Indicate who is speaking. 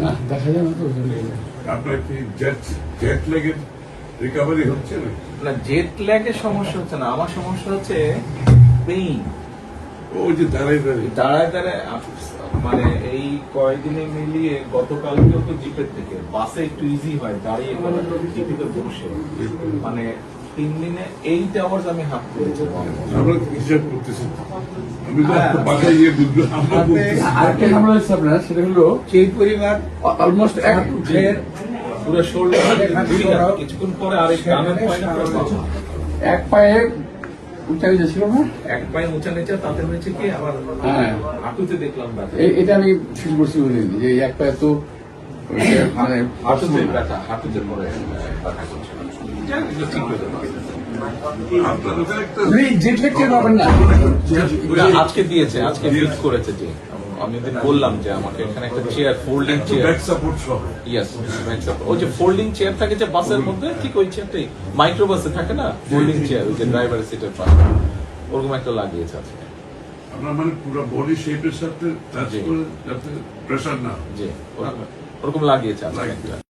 Speaker 1: না দেখা যায় তো
Speaker 2: আপনার কি জেট জেট লেগের রিকভারি হচ্ছে না
Speaker 3: না জেট ল্যাগের সমস্যা হচ্ছে না। আমার সমস্যা হচ্ছে পেইন
Speaker 2: ওই যে দাঁড়াই দাঁড়িয়ে।
Speaker 3: দাঁড়ায় দাঁড়ায় মানে এই কয়েকদিনে মিলিয়ে গতকালকেও তো জিপের থেকে বাসে একটু ইজি হয় দাঁড়িয়ে করা জিপিতে বসে। মানে তিন দিনে এইট আওয়ার্স আমি হাফ করেছি
Speaker 2: আমরা হিসাব করতেছি
Speaker 1: আরেকটা ঝামেলা হচ্ছে আপনার সেটা হলো
Speaker 4: সেই পরিমাণ
Speaker 1: অলমোস্ট এক
Speaker 3: কিছুক্ষণ পরে
Speaker 1: পায়ে উঁচা নিচে ছিল না?
Speaker 3: এক পায়ে উঁচা নিচা তাতে হয়েছে কি? আবার
Speaker 1: হ্যাঁ।
Speaker 3: হাঁটুতে দেখলাম
Speaker 1: এটা আমি ফিল করছি বলিনি যে এই এক পায়ে তো মানে
Speaker 3: হয়ে আজকে দিয়েছে আজকে করেছে যে আমি ওদের বললাম যে আমাকে এখানে একটা চেয়ার ফোল্ডিং চেয়ার যে ফোল্ডিং চেয়ার থাকে যে বাসের মধ্যে ঠিক ওই চেয়ারটাই মাইক্রো বাসে থাকে না ফোল্ডিং চেয়ার ওই যে ড্রাইভারের সিটের পাশে ওরকম একটা লাগিয়েছে আজকে
Speaker 2: আপনার মানে পুরো বডি শেপের সাথে টাচ করে যাতে প্রেশার না হয়।
Speaker 3: ওরকম- লাগিয়েছে